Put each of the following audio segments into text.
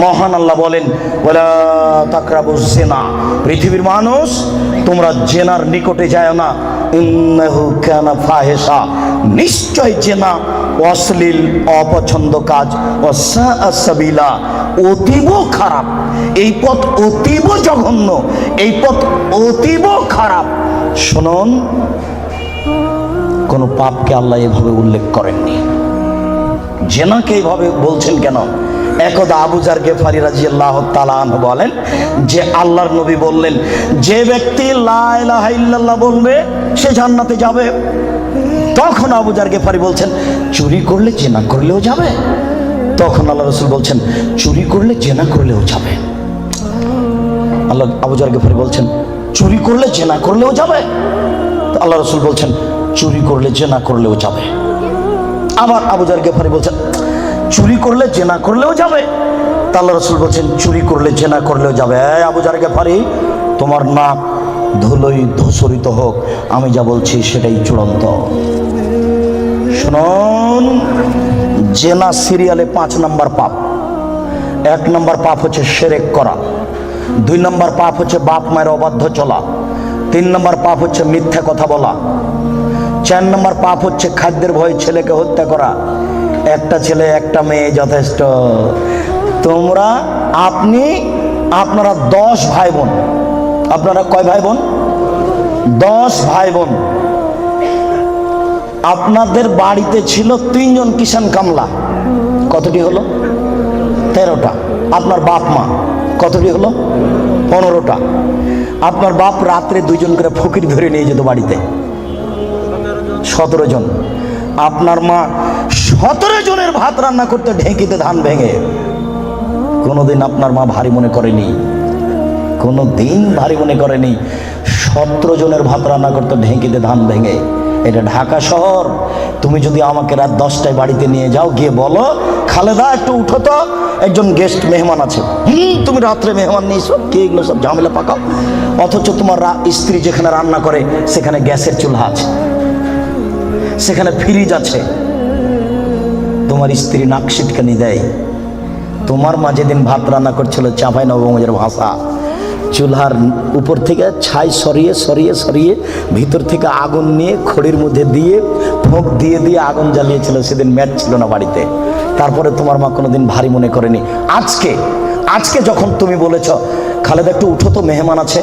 মহান আল্লাহ বলেন জেনা পৃথিবীর মানুষ, তোমরা জেনার নিকটে যায় না। নিশ্চয় জেনা অশ্লীল, অপছন্দ কাজ। অসাবিলা অতীব খারাপ। এই পথ অতীব জঘন্য। এই পথ অতীব খারাপ। শুনুন, কোনো পাপকে আল্লাহ এভাবে উল্লেখ করেননি। জেনাকে এইভাবে বলছেন কেন? একদা আবুজার গেফারি রাজি আল্লাহ তালান বলেন যে আল্লাহর নবী বললেন, যে ব্যক্তি লা ইলাহা ইল্লাল্লাহ বলবে, সে জান্নাতে যাবে। তখন আবুজার গেফারি বলছেন, চুরি করলে জেনা করলেও যাবে। তখন আল্লাহ রসুল বলছেন, চুরি করলে জেনা করলেও যাবে। আল্লাহ আবুজার গেফারি বলছেন, চুরি করলে জেনা করলেও যাবে। আল্লাহ রসুল বলছেন, চুরি করলে জেনা করলেও যাবে। আবার আবুজার গেফারি বলছেন চুরি করলে জেনা করলেও যাবে। তা আল্লাহ রসুল বলছেন, চুরি করলে জেনা করলেও যাবে। আবু আবুজার গেফারি, তোমার নাক ধুলোই ধূসরিত হোক, আমি যা বলছি সেটাই চূড়ান্ত। শুনুন, জেনা সিরিয়ালে পাঁচ নাম্বার পাপ। এক নম্বর পাপ হচ্ছে সেরেক করা। দুই নম্বর পাপ হচ্ছে বাপ মায়ের অবাধ্য চলা। তিন নম্বর পাপ হচ্ছে মিথ্যা কথা বলা। চার নম্বর পাপ হচ্ছে খাদ্যের ভয়ে ছেলেকে হত্যা করা। একটা ছেলে, একটা মেয়ে যথেষ্ট। তোমরা, আপনি, আপনারা দশ ভাই বোন আপনারা কয় ভাই বোন দশ ভাই বোন আপনাদের বাড়িতে ছিল তিনজন কিষান কামলা। কতটি হলো? তেরোটা। আপনার বাপ মা। কতটি হলো? পনেরোটা। আপনার বাপ রাত্রে দুইজন করে ফকির ধরে নিয়ে যেত বাড়িতে। সতেরো জন। আপনার মা সতেরো জনের ভাত রান্না করতে ঢেঁকিতে ধান ভেঙে। কোনোদিন আপনার মা ভারী মনে করেনি। কোনো দিন ভারী মনে করেনি। সতেরো জনের ভাত রান্না করতে ঢেঁকিতে ধান ভেঙে। এটা ঢাকা শহর। তুমি যদি আমাকে রাত দশটায় বাড়িতে নিয়ে যাও, গিয়ে বলো, খালেদা, একটু উঠো তো। একজন গেস্ট মেহমান আছে। হুম, তুমি রাত্রে মেহমান নিয়েছো? কে এগুলো সব ঝামেলা পাকাও? অথচ তোমার স্ত্রী যেখানে রান্না করে, সেখানে গ্যাসের চুলহা আছে। সেখানে ফ্রিজ আছে। তোমার স্ত্রী নাক সিটকানি দেয়। তোমার মা যেদিন ভাত রান্না করছিল চাপাই নবগঞ্জের ভাষা। চুলহার উপর থেকে ছাই সরিয়ে সরিয়ে সরিয়ে ভিতর থেকে আগুন নিয়ে খড়ির মধ্যে দিয়ে ফোঁক দিয়ে দিয়ে আগুন জ্বালিয়েছিল। সেদিন ম্যাচ ছিল না বাড়িতে। তারপরে তোমার মা কোনোদিন ভারী মনে করেনি। আজকে আজকে যখন তুমি বলেছ, খালেদা, একটু উঠো তো, মেহমান আছে।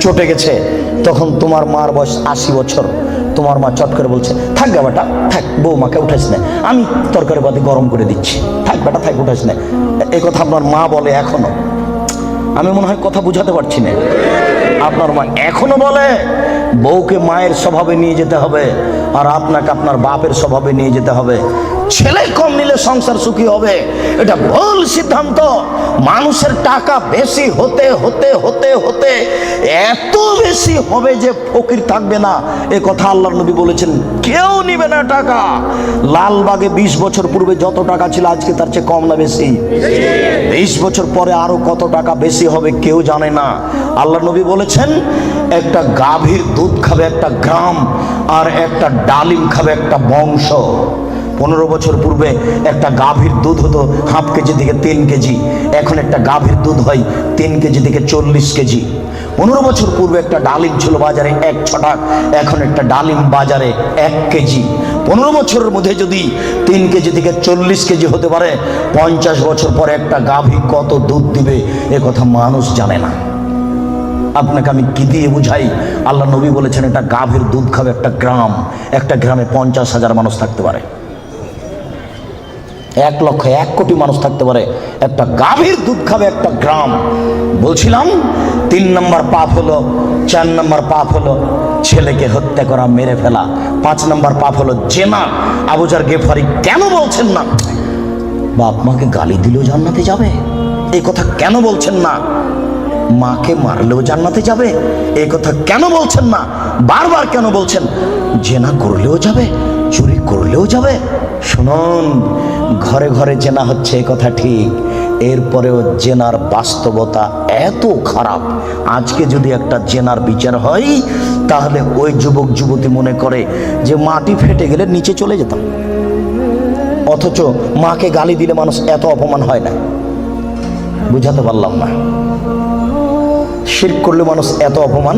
চটে গেছে। তখন তোমার মার বয়স আশি বছর। তোমার মা চট করে বলছে, থাক গা বেটা, থাক, বৌমাকে উঠাইস না। আমি তরকারি বাদে গরম করে দিচ্ছি। থাক বেটা, থাক, উঠাইস না। এই কথা আপনার মা বলে এখনও। আমি মনে হয় কথা বুঝাতে পারছি না। আপনার মা এখনও বলে, বউকে মায়ের স্বভাবে নিয়ে যেতে হবে আর আপনাকে আপনার বাপের স্বভাবে নিয়ে যেতে হবে। ছেলে কম নিলে সংসার সুখী হবে। এটা ভুল সিদ্ধান্ত। মানুষের টাকা বেশি হতে হতে হতে হতে এত বেশি হবে যে ফকির থাকবে না। এ কথা আল্লাহর নবী বলেছেন, কেউ নিবে না টাকা। লালবাগে বিশ বছর পূর্বে যত টাকা ছিল, আজকে তার চেয়ে কম না বেশি। বিশ বছর পরে আরও কত টাকা বেশি হবে কেউ জানে না। আল্লাহ নবী বলেছেন, একটা গাভীর দুধ খাবে একটা গ্রাম, আর একটা ডালিম খাবে একটা বংশ। পনেরো বছর পূর্বে একটা গাভীর দুধ হতো হাফ কেজি থেকে তিন কেজি। এখন একটা গাভীর দুধ হয় তিন কেজি থেকে চল্লিশ কেজি। পনেরো বছর পূর্বে একটা ডালিম ছিল বাজারে এক ছটাক এখন একটা ডালিম বাজারে এক কেজি। পনেরো বছরের মধ্যে যদি তিন কেজি থেকে চল্লিশ কেজি হতে পারে, পঞ্চাশ বছর পরে একটা গাভী কত দুধ দিবে, এ কথা মানুষ জানে না। আপনাকে আমি কি দিয়ে বুঝাই? আল্লাহ নবী বলেছেন, একটা গাভীর দুধ খাবে একটা গ্রাম, একটা গ্রামে পঞ্চাশ হাজার মানুষ থাকতে পারে। এক লক্ষ এক কোটি মানুষ থাকতে পারে। একটা গাভীর দুধ খাবে একটা গ্রাম। বলছিলাম, তিন নম্বর পাপ হলো, চার নম্বর পাপ হলো ছেলেকে হত্যা করা, মেরে ফেলা। পাঁচ নম্বর পাপ হলো জেনা। আবুজার গেফারি কেন বলছেন না? বাপ মাকে গালি দিলেও জান্নাতে যাবে। এই কথা কেন বলছেন না? মাকে মারলেও জান্নাতে যাবে? এই কথা কেন বলছেন না বারবার কেন বলছেন? জেনা করলেও যাবে, চুরি করলেও যাবে। শুনুন, ঘরে ঘরে জেনা হচ্ছে এ কথা ঠিক। এরপরেও জেনার বাস্তবতা এত খারাপ। আজকে যদি একটা জেনার বিচার হয়, তাহলে ওই যুবক যুবতী মনে করে যে মাটি ফেটে গেলে নিচে চলে যেতাম। অথচ মাকে গালি দিলে মানুষ এত অপমান হয় না। বুঝাতে পারলাম না। শিরক করলে মানুষ এত অপমান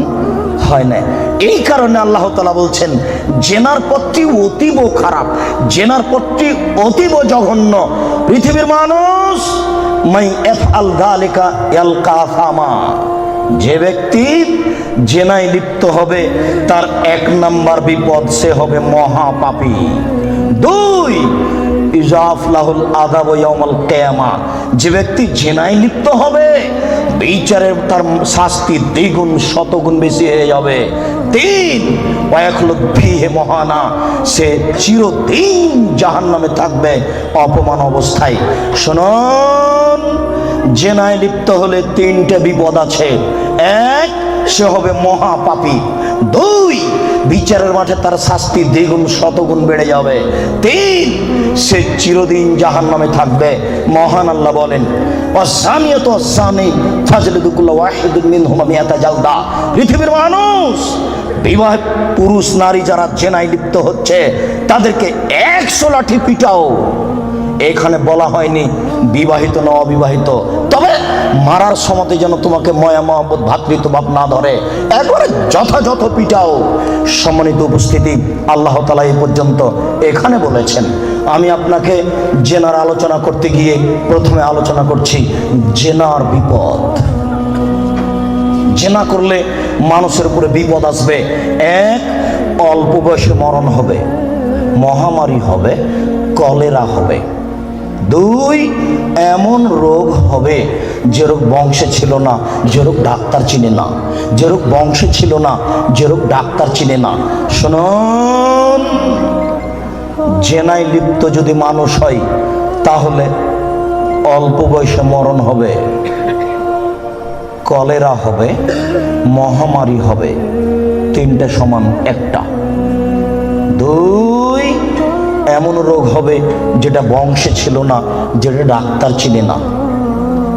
হয় না। এই কারণে আল্লাহ তালা বলছেন, জেনার পথটি অতীব খারাপ, জেনার পথটি অতীব জঘন্য। পৃথিবীর মানুষ, মাই এফ আল গালিকা এল কাফামা যে ব্যক্তি জেনায় লিপ্ত হবে, তার এক নাম্বার বিপদ সে হবে মহাপাপী। দুই ইজাফলাহুল আদাব ইয়াউমাল কিয়ামা। যে ব্যক্তি জেনায় লিপ্ত হবে বিচারের তার শাস্তি দ্বিগুণ, শতগুণ বেশি হয়ে যাবে। তিন হে মহানা, সে চিরদিন জাহান নামে থাকবে অপমান অবস্থায়। শুনুন, জেনায় লিপ্ত হলে তিনটে বিপদ আছে। এক, সে হবে মহাপাপী। দুই বিচারের মাঠে তার শাস্তি দ্বিগুণ, শতগুণ বেড়ে যাবে। তিন, সে চিরদিন জাহান নামে থাকবে। মহান আল্লাহ বলেন অসামিয়ত অসামি ফাজলিদুকুল্লাহ ওয়াহিদুল মিনহুমা মিয়াতা জালদা। পৃথিবীর মানুষ, বিবাহ পুরুষ, নারী যারা জেনায় লিপ্ত হচ্ছে, তাদেরকে একশো লাঠি পিটাও। এখানে বলা হয়নি বিবাহিত না অবিবাহিত। মারার সময় যেন তোমাকে ময়া মহব্বত ভাতৃত্বভাব না ধরে। একবারে যথাযথ পিটাও। সম্মানিত উপস্থিতি, আল্লাহ তালা এই পর্যন্ত এখানে বলেছেন। আমি আপনাকে জেনার আলোচনা করতে গিয়ে প্রথমে আলোচনা করছি, জেনার বিপদ। জেনা করলে মানুষের উপরে বিপদ আসবে। এক, অল্প বয়সে মরণ হবে, মহামারী হবে, কলেরা হবে। দুই, এমন রোগ হবে যে রোগ বংশে ছিল না যে রোগ ডাক্তার চিনে না যে রোগ বংশে ছিল না যে রোগ ডাক্তার চিনে না। শুনুন, জেনায় লিপ্ত যদি মানুষ হয়, তাহলে অল্প বয়সে মরণ হবে, কলেরা হবে, মহামারী হবে, তিনটে সমান একটা। দুই, এমন রোগ হবে যেটা বংশে ছিল না, যেটা ডাক্তার চিনে না।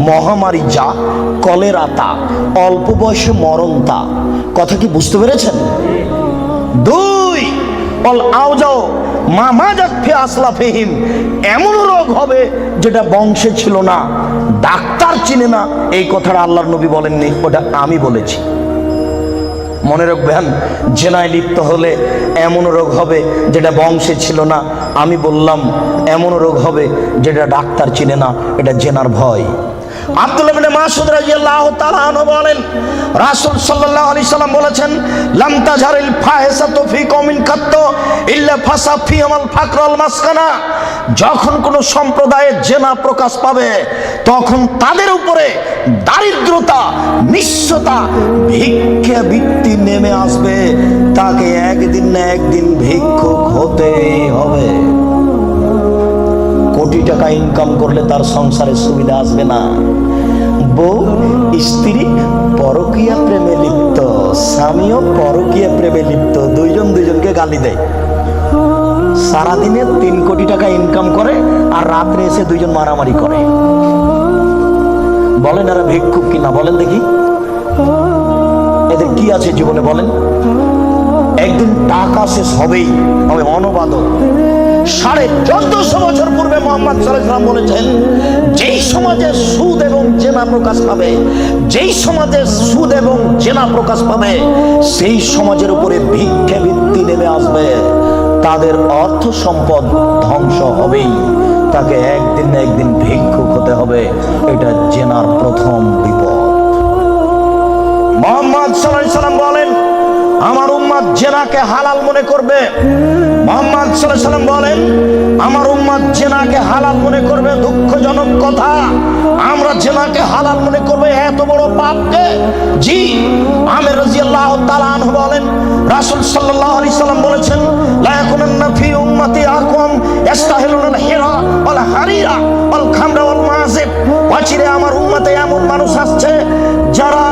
মহামারী যা, কলেরা তা, অল্প বয়সে মরণ তা। কথা কি বুঝতে পেরেছেন? দুই অল আওজাও মামা যাচ্ছে আসলা ফেহিম। এমন রোগ হবে যেটা বংশে ছিল না। ডাক্তার চিনে না। এই কথাটা আল্লাহর নবী বলেননি, ওটা আমি বলেছি। মনে রাখবেন, জেনায় লিপ্ত হলে এমন রোগ হবে যেটা বংশে ছিল না। আমি বললাম, এমন রোগ হবে যেটা ডাক্তার চিনে না, এটা জেনার ভয়। আব্দুল্লাহ মাসুদ বলেন সাল্লাম বলেছেন ফি ইল্লা ফাসা ফি আমাল ফাকরাল মাসকানা। যখন কোন সম্প্রদায়ের জেনা প্রকাশ পাবে, তখন তাদের উপরে দারিদ্রতা নিঃস্বতা ভিক্ষা বৃত্তি নেমে আসবে। তাকে একদিন না একদিন ভিক্ষুক হতেই হবে। কোটি টাকা ইনকাম করলে তার সংসারে সুবিধা আসবে না। বউ, স্ত্রী, পরকীয়া প্রেমে লিপ্ত, স্বামীও পরকীয়া প্রেমে লিপ্ত, দুইজন দুইজনকে গালি দেয়। সারাদিনে তিন কোটি টাকা ইনকাম করে আর রাত্রে এসে দুইজন মারামারি করে। বলেন এরা ভিক্ষুক কিনা, বলেন দেখি। এদের কি আছে জীবনে বলেন? একদিন টাকা শেষ হবেই, হবে অনবাদ সাড়ে চোদ্দশো বছর পূর্বে মোহাম্মদ সাল্লাম বলেছেন, যেই সমাজে সুদ এবং জেনা প্রকাশ পাবে, যেই সমাজে সুদ এবং জেনা প্রকাশ পাবে, সেই সমাজের উপরে ভিক্ষে ভিত্তি নেমে আসবে। তাদের অর্থ সম্পদ ধ্বংস হবেই। তাকে একদিন না একদিন ভিক্ষুক হতে হবে। এটা জেনার প্রথম বিপদ। মোহাম্মদ সাল্লাম বলেন, আমার উম্মাদ জেনাকে হালাল মনে করবে। মোহাম্মদ সাল্লাহ সাল্লাম বলেন, আমার উম্মাদ জেনাকে হালাল মনে করবে, দুঃখজনক কথা। আমরা জেনাকে হালাল মনে করবে, এত বড় পাপকে? জি, আমের রাজিয়াল্লাহু তাআলা আনহু বলেন, রাসূল সাল্লাল্লাহু আলাইহি সাল্লাম বলেছেন, লা ইয়াকুনান্না ফি উম্মতি আকওয়াম ইস্তাহিলুল হিরা ওয়াল হারিরা ওয়াল খামরা আমার উম্মতে এমন মানুষ আসছে, যারা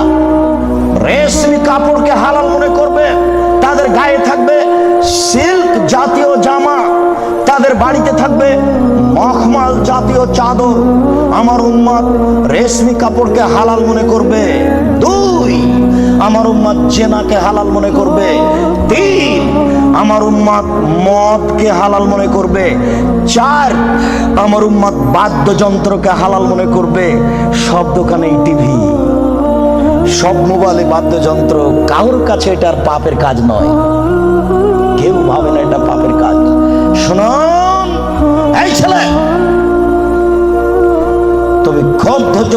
চাদর আমার উম্মাদ রেশমি কাপড়কে হালাল মনে করবে। দুই, আমার উম্মাদ জেনাকে হালাল মনে করবে। তিন, আমার উম্মাদ মদকে হালাল মনে করবে। চার, আমার উম্মাদ বাদ্যযন্ত্রকে হালাল মনে করবে। সব দোকানেই টিভি। সব মোবাইলে বাদ্যযন্ত্র, কারোর কাছে এটার পাপের কাজ নয়।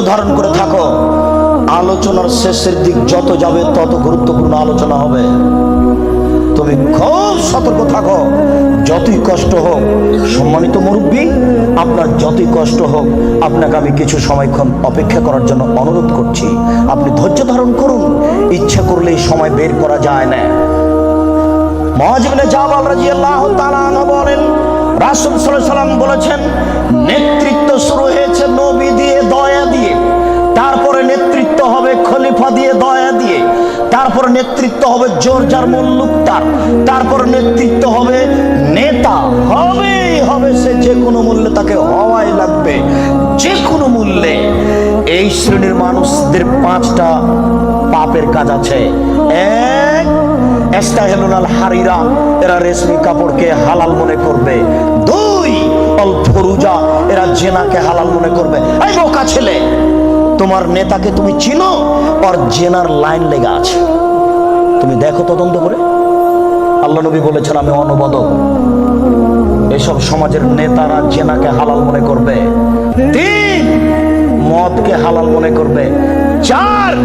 ধারণ করে থাকো। আলোচনার শেষের দিক যত যাবে, তত গুরুত্বপূর্ণ আলোচনা হবে। তুমি খুব সতর্ক থাকো। যতই কষ্ট হোক, সম্মানিত মুরব্বী, আপনার যতই কষ্ট হোক, আপনাকে আমি কিছু সময়ক্ষণ অপেক্ষা করার জন্য অনুরোধ করছি। আপনি ধৈর্য ধারণ করুন। ইচ্ছা করলে এই সময় বের করা যায় না। মহাজিবনে জাবাল তাআলা আনহু বলেন, রাসূল সাল্লাম বলেছেন, নেতৃত্ব শুরু হয়েছে নবী তারপরে নেতৃত্ব হবে জোর যার মুল্লুক তার। তারপরে নেতৃত্ব হবে নেতা। হবেই হবে সে যে কোনো মূল্যে তাকে হওয়াই লাগবে। যে কোনো মূল্যে। এই শ্রেণির মানুষদের পাঁচটা পাপের কাজ আছে। এক এরা রেশমি কাপড়কে হালাল মনে করবে। দুই এরা জেনাকে হালাল মনে করবে। এই বোকা ছেলে। তোমার নেতাকে তুমি চিনো? আর জেনার লাইন লেগে আছে। তুমি দেখো তদন্ত করে। আল্লাহ নবী বলেছেন, আমি অনুবাদক। এসব সমাজের নেতারা জেনাকে হালাল মনে করবে। তিন, মদকে হালাল মনে করবে। চার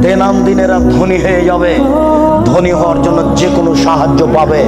দেনাম দিনেরা ধনী হয়ে যাবে। ধনী হওয়ার জন্য যে কোনো সাহায্য পাবে।